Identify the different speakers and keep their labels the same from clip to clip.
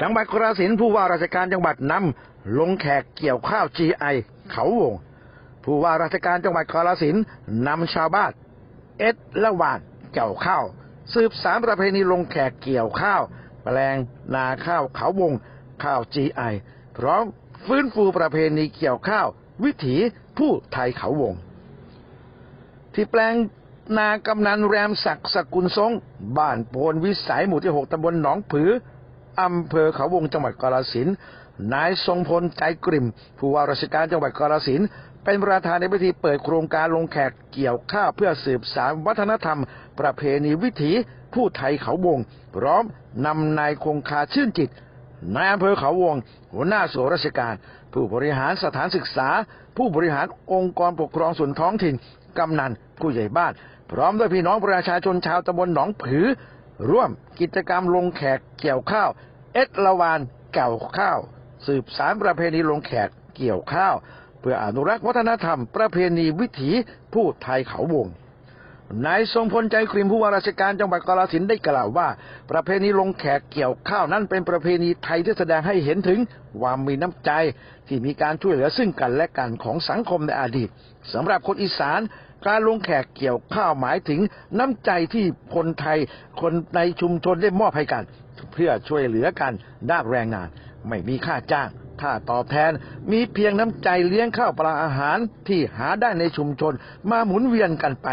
Speaker 1: จังหวัดกราสินผู้ว่าราชการจังหวัดนำลงแขกเกี่ยวข้าว GI เขาวง ผู้ว่าราชการจังหวัดกราสินนำชาวบ้านเอ็ดละหวานเกี่ยวข้าว สืบสารประเพณีลงแขกเกี่ยวข้าว แปลงนาข้าวเขาวง ข้าว GI พร้อมฟื้นฟูประเพณีเกี่ยวข้าว วิถีผู้ไทยเขาวง ที่แปลงนากำนันแรมศักดิ์สกุลทรงบ้านโพนวิสัยหมู่ที่6ตำบลหนองผือ อำเภอเขาวงจังหวัดกาฬสินนายทรงพลใจกริ่ม ผู้ว่าราชการจังหวัดกาฬสินเป็นประธานในพิธีเปิดโครงการลงแขกเกี่ยวข้าวเพื่อสืบสานวัฒนธรรม ประเพณีวิถีผู้ไทยเขาวงพร้อมนำนายคงคาชื่นจิตนายอำเภอเขาวง หัวหน้าส่วนราชการ ผู้บริหารสถานศึกษา ผู้บริหารองค์กรปกครองส่วนท้องถิ่น กำนันผู้ใหญ่บ้าน พร้อมด้วยพี่น้องประชาชนชาวตำบลหนองผือ ร่วมกิจกรรมลงแขกเกี่ยวข้าว เอ็ดละวานเก่าข้าว สืบสารประเพณีลงแขกเกี่ยวข้าว เพื่ออนุรักษ์วัฒนธรรมประเพณีวิถีผู้ไทยเขาวงนายทรงพลใจครีมผู้ว่าราชการจังหวัดกาฬสินได้กล่าวว่า ประเพณีลงแขกเกี่ยวข้าวนั้นเป็นประเพณีไทยที่แสดงให้เห็นถึงความมีน้ำใจ ที่มีการช่วยเหลือซึ่งกันและกันของสังคมในอดีตสำหรับคนอีสาน การลงแขกเกี่ยวข้าวหมายถึงน้ำใจที่คนไทยคนในชุมชนได้มอบให้กัน เพื่อช่วยเหลือกันด้านแรงงาน ไม่มีค่าจ้างค่าตอบแทนมีเพียงน้ำใจเลี้ยงข้าวปลาอาหารที่หาได้ในชุมชน มาหมุนเวียนกันไป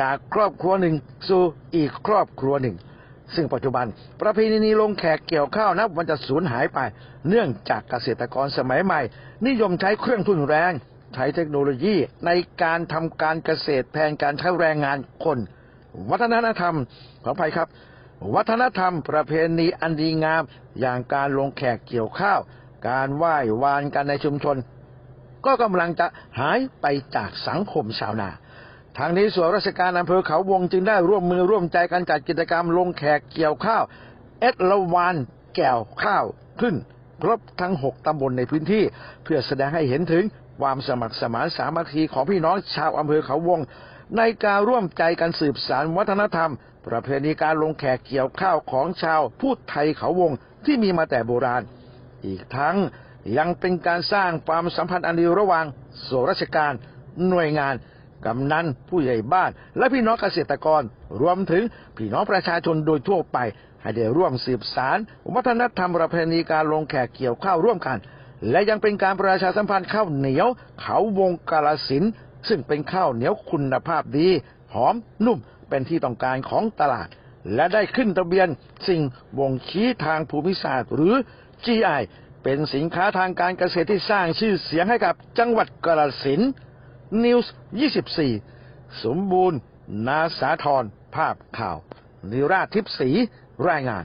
Speaker 1: จากครอบครัวหนึ่งสู่อีกครอบครัวหนึ่ง ซึ่งปัจจุบัน ประเพณีลงแขกเกี่ยวข้าวนับวันจะสูญหายไป เนื่องจากเกษตรกรสมัยใหม่ นิยมใช้เครื่องทุนแรง ใช้เทคโนโลยีในการทำการเกษตรแทนการใช้แรงงานคน วัฒนธรรมขออภัยครับ วัฒนธรรมประเพณีอันดีงาม อย่างการลงแขกเกี่ยวข้าว การไหว้วานกันในชุมชน ก็กำลังจะหายไปจากสังคมชาวนาทางนี้ส่วนราชการอำเภอเขาวงจึงได้ร่วมมือร่วมใจกันจัดกิจกรรมลงแขกเกี่ยวข้าว เอ็ดละวานแก้วข้าวขึ้น ครบทั้งหกตำบลในพื้นที่ เพื่อแสดงให้เห็นถึงความสมัครสมานสามัคคีของพี่น้องชาวอำเภอเขาวง ในการร่วมใจกันสืบสานวัฒนธรรม ประเพณีการลงแขกเกี่ยวข้าวของชาวพูดไทยเขาวงที่มีมาแต่โบราณ อีกทั้งยังเป็นการสร้างความสัมพันธ์อันดีระหว่างส่วนราชการ หน่วยงาน กำนันผู้ใหญ่บ้าน และพี่น้องเกษตรกร รวมถึงพี่น้องประชาชนโดยทั่วไป ให้ได้ร่วมสืบสารวัฒนธรรมประเพณีการลงแขกเกี่ยวข้าวร่วมกัน และยังเป็นการประชาสัมพันธ์ข้าวเหนียว เขาวงกาลสินซึ่งเป็นข้าวเหนียวคุณภาพดี หอมนุ่มเป็นที่ต้องการของตลาด และได้ขึ้นทะเบียนสิ่งบ่งชี้ทางภูมิศาสตร์ หรือ GI เป็นสินค้าทางการเกษตรที่สร้างชื่อเสียงให้กับจังหวัดกาฬสิน นิวส์24 สมบูรณ์ นาสาธรภาพข่าว นิราชทิพย์ศรีรายงาน